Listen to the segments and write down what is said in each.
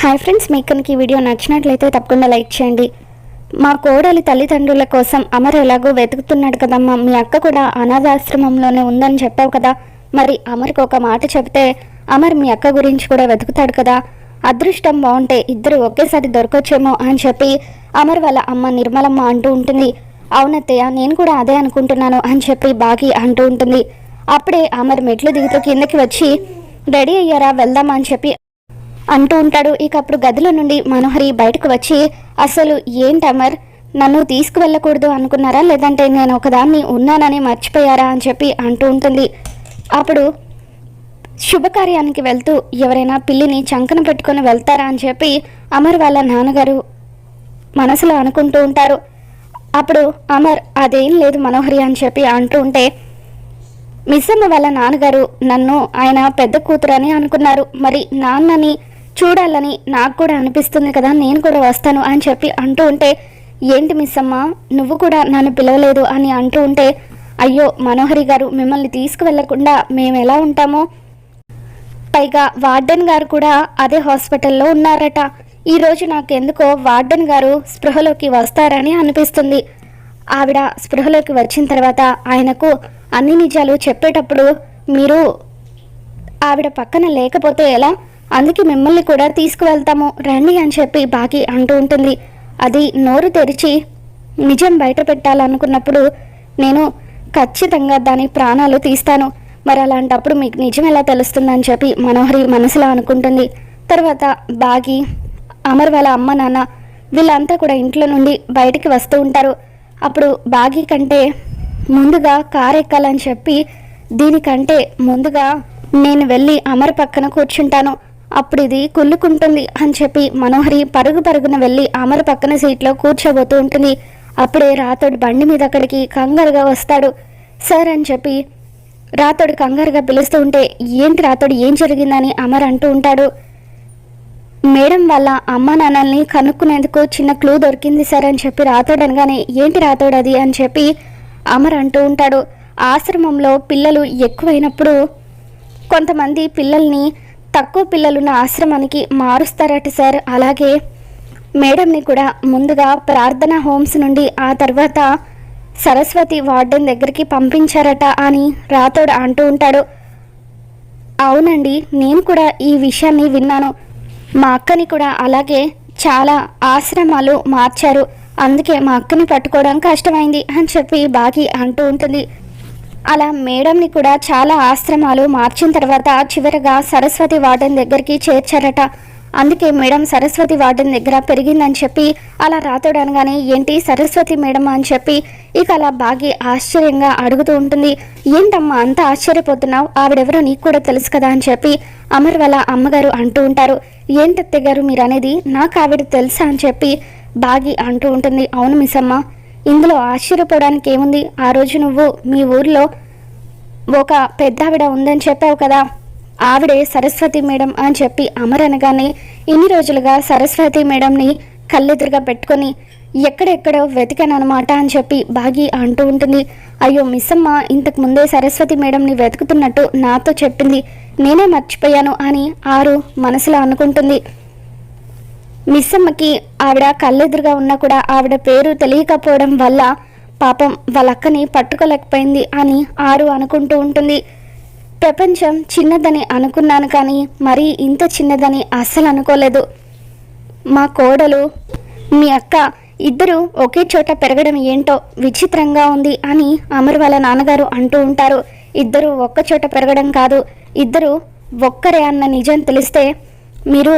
Hi friends మీకు కనుక ఈ వీడియో నచ్చినట్లయితే తప్పకుండా లైక్ చేయండి. మా కోడలి తల్లిదండ్రుల కోసం అమర్ ఎలాగో వెతుకుతున్నాడు కదమ్మా. మీ అక్క కూడా అనాథాశ్రమంలోనే ఉందని చెప్పావు కదా. మరి అమర్కి ఒక మాట చెబితే అమర్ మీ అక్క గురించి కూడా వెతుకుతాడు కదా. అదృష్టం బాగుంటే ఇద్దరు ఒకేసారి దొరకొచ్చేమో అని చెప్పి అమర్ వాళ్ళ అమ్మ నిర్మలమ్మ అంటూ ఉంటుంది. అవునత్తయ్య నేను కూడా అదే అనుకుంటున్నాను అని చెప్పి బాగి అంటూ ఉంటుంది. అప్పుడే అమర్ మెట్లు దిగుతూ కిందకి వచ్చి రెడీ అయ్యారా? వెళ్దామా? అని చెప్పి అంటూ ఉంటాడు. ఇక అప్పుడు గదిలో నుండి మనోహరి బయటకు వచ్చి అసలు ఏంటి అమర్? నన్ను తీసుకువెళ్ళకూడదు అనుకున్నారా? లేదంటే నేను ఒకదాన్ని ఉన్నానని మర్చిపోయారా? అని చెప్పి అంటూ ఉంటుంది. అప్పుడు శుభకార్యానికి వెళ్తూ ఎవరైనా పిల్లిని చంకన పెట్టుకొని వెళ్తారా? అని చెప్పి అమర్ వాళ్ళ నాన్నగారు మనసులో అనుకుంటూ ఉంటారు. అప్పుడు అమర్ అదేం లేదు మనోహరి అని చెప్పి అంటూ ఉంటే మిస్సమ్మ వాళ్ళ నాన్నగారు నన్ను ఆయన పెద్ద కూతురు అని అనుకున్నారు. మరి నాన్నని చూడాలని నాకు కూడా అనిపిస్తుంది కదా నేను కూడా వస్తాను అని చెప్పి అంటూ ఉంటే ఏంటి మిస్ అమ్మ నువ్వు కూడా నన్ను పిలవలేదు అని అంటూ ఉంటే అయ్యో మనోహరి గారు మిమ్మల్ని తీసుకువెళ్ళకుండా మేము ఎలా ఉంటామో? పైగా వార్డెన్ గారు కూడా అదే హాస్పిటల్లో ఉన్నారట. ఈరోజు నాకు ఎందుకో వార్డెన్ గారు స్పృహలోకి వస్తారని అనిపిస్తుంది. ఆవిడ స్పృహలోకి వచ్చిన తర్వాత ఆయనకు అన్ని నిజాలు చెప్పేటప్పుడు మీరు ఆవిడ పక్కన లేకపోతే ఎలా? అందుకే మిమ్మల్ని కూడా తీసుకువెళ్తాము. రండి అని చెప్పి బాకి అంటూ ఉంటుంది. అది నోరు తెరిచి నిజం బయట పెట్టాలనుకున్నప్పుడు నేను ఖచ్చితంగా దాని ప్రాణాలు తీస్తాను. మరి అలాంటప్పుడు మీకు నిజం ఎలా తెలుస్తుందని చెప్పి మనోహరి మనసులో అనుకుంటుంది. తర్వాత బాగి అమర్ వాళ్ళ అమ్మ నాన్న వీళ్ళంతా కూడా ఇంట్లో నుండి బయటికి వస్తూ ఉంటారు. అప్పుడు బాగి కంటే ముందుగా కారు ఎక్కాలని చెప్పి దీనికంటే ముందుగా నేను వెళ్ళి అమర్ పక్కన కూర్చుంటాను. అప్పుడు ఇది కుళ్ళుకుంటుంది అని చెప్పి మనోహరి పరుగు పరుగున వెళ్ళి అమర పక్కన సీట్లో కూర్చోబోతూ ఉంటుంది. అప్పుడే రాతోడు బండి మీద అక్కడికి కంగారుగా వస్తాడు. సార్ అని చెప్పి రాతోడు కంగారుగా పిలుస్తూ ఉంటే ఏంటి రాతోడు ఏం జరిగిందని? అమర్ అంటూ ఉంటాడు. మేడం వాళ్ళ అమ్మ నాన్నల్ని కనుక్కునేందుకు చిన్న క్లూ దొరికింది సార్ అని చెప్పి రాతోడు అనగానే ఏంటి రాతోడు అది? అని చెప్పి అమర్ అంటూ ఉంటాడు. ఆశ్రమంలో పిల్లలు ఎక్కువైనప్పుడు కొంతమంది పిల్లల్ని తక్కువ పిల్లలున్న ఆశ్రమానికి మారుస్తారట సార్. అలాగే మేడంని కూడా ముందుగా ప్రార్థన హోమ్స్ నుండి ఆ తర్వాత సరస్వతి వార్డెన్ దగ్గరికి పంపించారట అని రాతోడు అంటూ ఉంటాడు. అవునండి నేను కూడా ఈ విషయాన్ని విన్నాను. మా అక్కని కూడా అలాగే చాలా ఆశ్రమాలు మార్చారు. అందుకే మా అక్కని పట్టుకోవడం కష్టమైంది అని చెప్పి బాగి అంటూ ఉంటుంది. అలా మేడంని కూడా చాలా ఆశ్రమాలు మార్చిన తర్వాత చివరగా సరస్వతి వార్డెన్ దగ్గరికి చేర్చారట. అందుకే మేడం సరస్వతి వార్డెన్ దగ్గర పెరిగిందని చెప్పి అలా రాతోడనగానే ఏంటి సరస్వతి మేడం అని చెప్పి ఇక అలా బాగి ఆశ్చర్యంగా అడుగుతూ ఉంటుంది. ఏంటమ్మా అంత ఆశ్చర్యపోతున్నావు? ఆవిడెవరో నీకు కూడా తెలుసు కదా అని చెప్పి అమర్ వాళ్ళ అమ్మగారు అంటూ ఉంటారు. ఏంటత్తయ్య గారు మీరు అనేది నాకు ఆవిడ తెలుసా అని చెప్పి బాగి అంటూ ఉంటుంది. అవును మిస్సమ్మ ఇందులో ఆశ్చర్యపోవడానికి ఏముంది? ఆ రోజు నువ్వు మీ ఊర్లో ఒక పెద్ద ఆవిడ ఉందని చెప్పావు కదా. ఆవిడే సరస్వతి మేడం అని చెప్పి అమర్ అనగానే ఇన్ని రోజులుగా సరస్వతి మేడంని కళ్ళెదురుగా పెట్టుకొని ఎక్కడెక్కడో వెతికానమాట అని చెప్పి బాగి అంటూ ఉంటుంది. అయ్యో మిస్సమ్మ ఇంతకు ముందే సరస్వతి మేడంని వెతుకుతున్నట్టు నాతో చెప్పింది. నేనే మర్చిపోయాను అని ఆరు మనసులో అనుకుంటుంది. మిస్సమ్మకి ఆవిడ కళ్ళెదురుగా ఉన్నా కూడా ఆవిడ పేరు తెలియకపోవడం వల్ల పాపం వాళ్ళ అక్కని పట్టుకోలేకపోయింది అని ఆరు అనుకుంటూ ఉంటుంది. ప్రపంచం చిన్నదని అనుకున్నాను కానీ మరీ ఇంత చిన్నదని అస్సలు అనుకోలేదు. మా కోడలు మీ అక్క ఇద్దరు ఒకే చోట పెరగడం ఏంటో విచిత్రంగా ఉంది అని అమర్ వాళ్ళ నాన్నగారు అంటూ ఉంటారు. ఇద్దరు ఒక్క చోట పెరగడం కాదు ఇద్దరు ఒక్కరే అన్న నిజం తెలిస్తే మీరు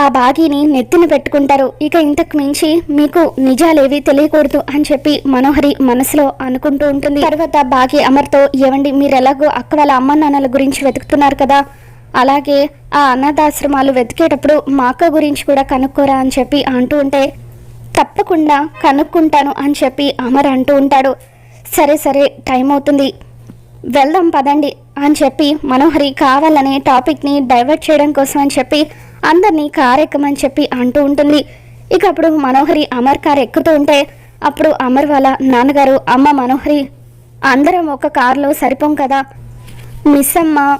ఆ బాగీని నెత్తిన పెట్టుకుంటారు. ఇక ఇంతకు మించి మీకు నిజాలేవి తెలియకూడదు అని చెప్పి మనోహరి మనసులో అనుకుంటూ ఉంటుంది. తర్వాత బాగి అమర్తో ఏవండి మీరు ఎలాగో అక్క వాళ్ళ అమ్మ నాన్నల గురించి వెతుకుతున్నారు కదా. అలాగే ఆ అనాథాశ్రమాలు వెతికేటప్పుడు మా అక్క గురించి కూడా కనుక్కోరా అని చెప్పి అంటూ ఉంటే తప్పకుండా కనుక్కుంటాను అని చెప్పి అమర్ అంటూ ఉంటాడు. సరే సరే టైం అవుతుంది. వెళ్దాం పదండి అని చెప్పి మనోహరి కావాలనే టాపిక్ని డైవర్ట్ చేయడం కోసం అని చెప్పి అందరినీ కార్ ఎక్కమని చెప్పి అంటూ ఉంటుంది. ఇక అప్పుడు మనోహరి అమర్ కారు ఎక్కుతూ ఉంటే అప్పుడు అమర్ వాళ్ళ నాన్నగారు అమ్మ మనోహరి అందరం ఒక కారులో సరిపోం కదా? మిస్ అమ్మ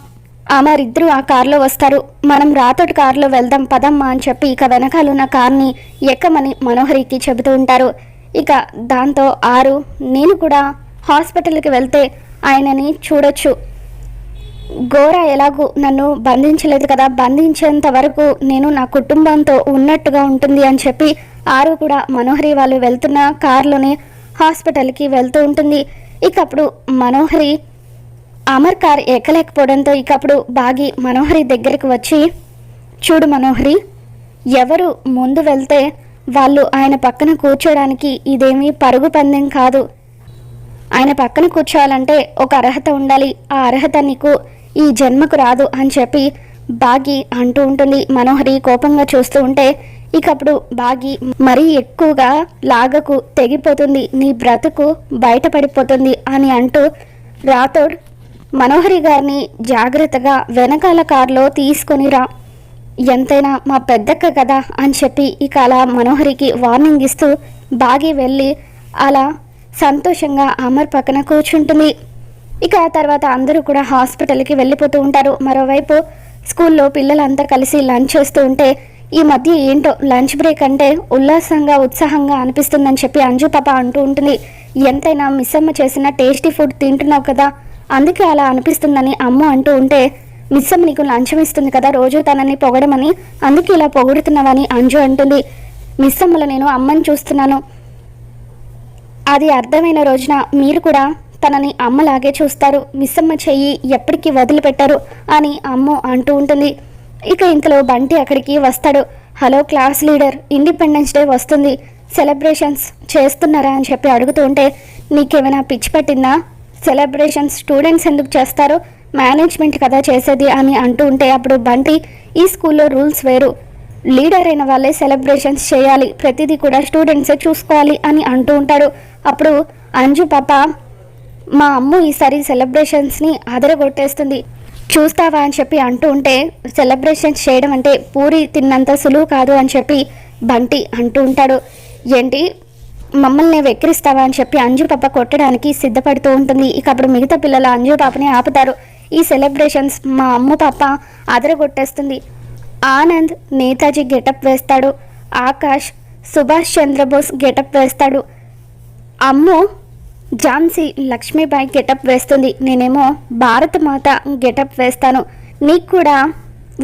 అమరిద్దరూ ఆ కారులో వస్తారు. మనం రాతోటి కారులో వెళ్దాం పదమ్మా అని చెప్పి ఇక వెనకాలన్న కార్ని ఎక్కమని మనోహరికి చెబుతూ ఉంటారు. ఇక దాంతో ఆరు నేను కూడా హాస్పిటల్కి వెళ్తే ఆయనని చూడొచ్చు. గోర ఎలాగూ నన్ను బంధించలేదు కదా. బంధించేంత వరకు నేను నా కుటుంబంతో ఉన్నట్టుగా ఉంటుంది అని చెప్పి ఆరు కూడా మనోహరి వాళ్ళు వెళ్తున్న కారులోనే హాస్పిటల్కి వెళ్తూ ఉంటుంది. ఇకప్పుడు మనోహరి అమర్ కార్ ఎక్కలేకపోవడంతో ఇకప్పుడు బాగి మనోహరి దగ్గరికి వచ్చి చూడు మనోహరి ఎవరు ముందు వెళ్తే వాళ్ళు ఆయన పక్కన కూర్చోడానికి ఇదేమీ పరుగు పందెం కాదు. ఆయన పక్కన కూర్చోవాలంటే ఒక అర్హత ఉండాలి. ఆ అర్హత నీకు ఈ జన్మకు రాదు అని చెప్పి బాగి అంటూ ఉంటుంది. మనోహరి కోపంగా చూస్తూ ఉంటే ఇకప్పుడు బాగి మరీ ఎక్కువగా లాగకు తెగిపోతుంది. నీ బ్రతుకు బయటపడిపోతుంది అని అంటూ రాథోడ్ మనోహరి గారిని జాగ్రత్తగా వెనకాల కారులో తీసుకొని రా. ఎంతైనా మా పెద్దక్క కదా అని చెప్పి ఇక అలా మనోహరికి వార్నింగ్ ఇస్తూ బాగి వెళ్ళి అలా సంతోషంగా అమర్ పక్కన కూర్చుంటుంది. ఇక తర్వాత అందరూ కూడా హాస్పిటల్కి వెళ్ళిపోతూ ఉంటారు. మరోవైపు స్కూల్లో పిల్లలంతా కలిసి లంచ్ చేస్తూ ఉంటే ఈ మధ్య ఏంటో లంచ్ బ్రేక్ అంటే ఉల్లాసంగా ఉత్సాహంగా అనిపిస్తుందని చెప్పి అంజు పాప అంటూ ఉంటుంది. ఎంతైనా మిస్సమ్మ చేసిన టేస్టీ ఫుడ్ తింటున్నావు కదా అందుకే అలా అనిపిస్తుందని అమ్మ అంటూ ఉంటే మిస్సమ్మ నీకు లంచం ఇస్తుంది కదా రోజు తనని పొగడమని అందుకే ఇలా పొగుడుతున్నావని అంజు అంటుంది. మిస్సమ్మలో నేను అమ్మని చూస్తున్నాను. అది అర్థమైన రోజున మీరు కూడా తనని అమ్మలాగే చూస్తారు. మిస్సమ్మ చెయ్యి ఎప్పటికీ వదిలిపెట్టారు అని అమ్మ అంటూ ఉంటుంది. ఇక ఇంతలో బంటి అక్కడికి వస్తాడు. Hello class leader independence day వస్తుంది. సెలబ్రేషన్స్ చేస్తున్నారా? అని చెప్పి అడుగుతూ ఉంటే నీకేమైనా పిచ్చి పట్టిందా? సెలబ్రేషన్స్ స్టూడెంట్స్ ఎందుకు చేస్తారో? మేనేజ్మెంట్ కదా చేసేది అని అంటూ ఉంటే అప్పుడు బంటి ఈ స్కూల్లో రూల్స్ వేరు. లీడర్ అయిన వాళ్ళే సెలబ్రేషన్స్ చేయాలి. ప్రతిదీ కూడా స్టూడెంట్సే చూసుకోవాలి అని అంటూ ఉంటాడు. అప్పుడు అంజు పాప మా అమ్మ ఈసారి సెలబ్రేషన్స్ని అదరగొట్టేస్తుంది చూస్తావా అని చెప్పి అంటూ ఉంటే సెలబ్రేషన్స్ చేయడం అంటే పూరి తిన్నంత సులువు కాదు అని చెప్పి బంటి అంటూ ఉంటాడు. ఏంటి? మమ్మల్ని వెక్కిరిస్తావా అని చెప్పి అంజు పాప కొట్టడానికి సిద్ధపడుతూ ఉంటుంది. ఇక అప్పుడు మిగతా పిల్లలు అంజు పాపని ఆపుతారు. ఈ సెలబ్రేషన్స్ మా అమ్మ పాప అదరగొట్టేస్తుంది ఆనంద్ నేతాజీ గెటప్ వేస్తాడు. ఆకాష్ సుభాష్ చంద్రబోస్ గెటప్ వేస్తాడు. అమ్ము ఝాన్సీ లక్ష్మీబాయి గెటప్ వేస్తుంది. నేనేమో భారత మాత గెటప్ వేస్తాను. నీకు కూడా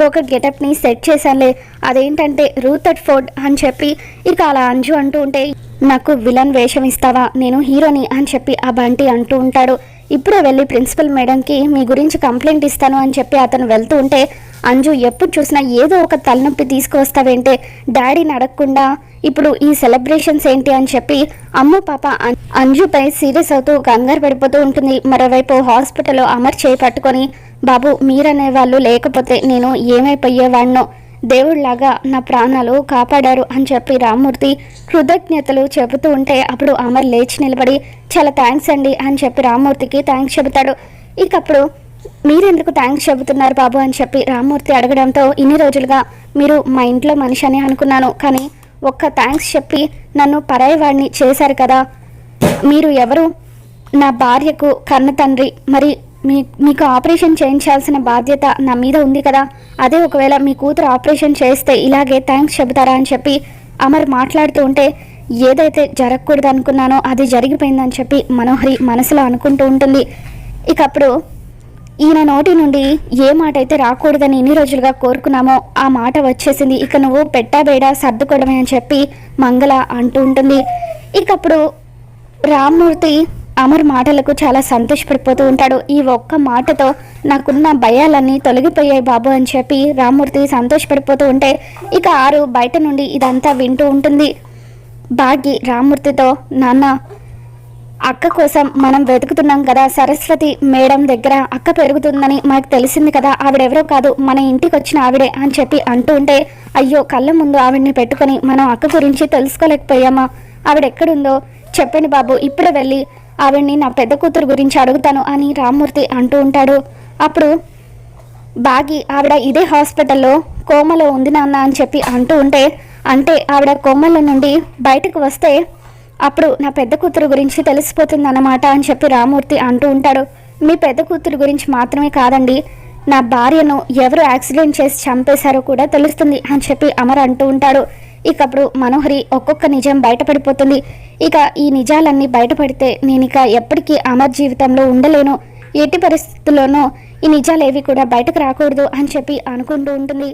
ఒక గెటప్ని సెట్ చేశానులే. అదేంటంటే రూతడ్ ఫోర్డ్ అని చెప్పి ఇక అలా అంజు అంటూ ఉంటే నాకు విలన్ వేషం ఇస్తావా? నేను హీరోని అని చెప్పి ఆ బంటి అంటూ ఉంటాడు. ఇప్పుడే వెళ్ళి ప్రిన్సిపల్ మేడంకి మీ గురించి కంప్లైంట్ ఇస్తాను అని చెప్పి అతను వెళ్తూ ఉంటే అంజు ఎప్పుడు చూసినా ఏదో ఒక తలనొప్పి తీసుకువస్తావేంటే డాడీని అడగకుండా ఇప్పుడు ఈ సెలబ్రేషన్స్ ఏంటి అని చెప్పి అమ్మ పాప అంజుపై సీరియస్ అవుతూ కంగారు పడిపోతూ ఉంటుంది. మరోవైపు హాస్పిటల్లో అమర్ చేయి పట్టుకొని బాబు మీరనే వాళ్ళు లేకపోతే నేను ఏమైపోయేవాడినో దేవుళ్ళాగా నా ప్రాణాలు కాపాడారు అని చెప్పి రామ్మూర్తి కృతజ్ఞతలు చెబుతూ ఉంటే అప్పుడు అమర్ లేచి నిలబడి చాలా థ్యాంక్స్ అండి అని చెప్పి రామ్మూర్తికి థ్యాంక్స్ చెబుతాడు. ఇకప్పుడు మీరెందుకు థ్యాంక్స్ చెబుతున్నారు బాబు అని చెప్పి రామ్మూర్తి అడగడంతో ఇన్ని రోజులుగా మీరు మా ఇంట్లో మనిషి అని అనుకున్నాను కానీ ఒక్క థ్యాంక్స్ చెప్పి నన్ను పరాయవాడిని చేశారు కదా. మీరు ఎవరు? నా భార్యకు కన్న తండ్రి మరి మీ మీకు ఆపరేషన్ చేయించాల్సిన బాధ్యత నా మీద ఉంది కదా. అదే ఒకవేళ మీ కూతురు ఆపరేషన్ చేస్తే ఇలాగే థ్యాంక్స్ చెబుతారా అని చెప్పి అమర్ మాట్లాడుతూ ఉంటే ఏదైతే జరగకూడదు అనుకున్నానో అది జరిగిపోయిందని చెప్పి మనోహరి మనసులో అనుకుంటూ ఉంటుంది. ఇక అప్పుడు ఈయన నోటి నుండి ఏ మాట అయితే రాకూడదని ఇన్ని రోజులుగా కోరుకున్నామో ఆ మాట వచ్చేసింది. ఇక నువ్వు పెట్టాబేడా సర్దుకోవడమే అని చెప్పి మంగళ అంటూ ఉంటుంది. ఇకప్పుడు రామ్మూర్తి అమర్ మాటలకు చాలా సంతోషపడిపోతూ ఉంటాడు. ఈ ఒక్క మాటతో నాకున్న భయాలన్నీ తొలగిపోయాయి బాబు అని చెప్పి రామ్మూర్తి సంతోషపడిపోతూ ఉంటే ఇక ఆరు బయట నుండి ఇదంతా వింటూ ఉంటుంది. భాగ్య రామ్మూర్తితో నాన్న అక్క కోసం మనం వెతుకుతున్నాం కదా సరస్వతి మేడం దగ్గర అక్క పెరుగుతుందని మనకు తెలిసింది కదా ఆవిడెవరో కాదు మన ఇంటికి వచ్చిన ఆవిడే అని చెప్పి అంటూ ఉంటే అయ్యో కళ్ళ ముందు ఆవిడ్ని పెట్టుకొని మనం అక్క గురించి తెలుసుకోలేకపోయామా? ఆవిడెక్కడుందో? చెప్పండి బాబు ఇప్పుడే వెళ్ళి ఆవిడ్ని నా పెద్ద కూతురు గురించి అడుగుతాను అని రామ్మూర్తి అంటూ ఉంటాడు. అప్పుడు బాగి ఆవిడ ఇదే హాస్పిటల్లో కోమలో ఉంది నాన్న అని చెప్పి అంటూ ఉంటే అంటే ఆవిడ కోమలో నుండి బయటకు వస్తే అప్పుడు నా పెద్ద కూతురు గురించి తెలిసిపోతుంది అన్నమాట అని చెప్పి రామూర్తి అంటూ ఉంటాడు. మీ పెద్ద కూతురు గురించి మాత్రమే కాదండి నా భార్యను ఎవరు యాక్సిడెంట్ చేసి చంపేశారో కూడా తెలుస్తుంది అని చెప్పి అమర్ అంటూ ఉంటాడు. ఇకప్పుడు మనోహరి ఒక్కొక్క నిజం బయటపడిపోతుంది. ఇక ఈ నిజాలన్నీ బయటపడితే నేను ఇక ఎప్పటికీ అమర్ జీవితంలో ఉండలేను. ఎట్టి పరిస్థితుల్లోనూ ఈ నిజాలేవి కూడా బయటకు రాకూడదు అని చెప్పి అనుకుంటూ ఉంటుంది.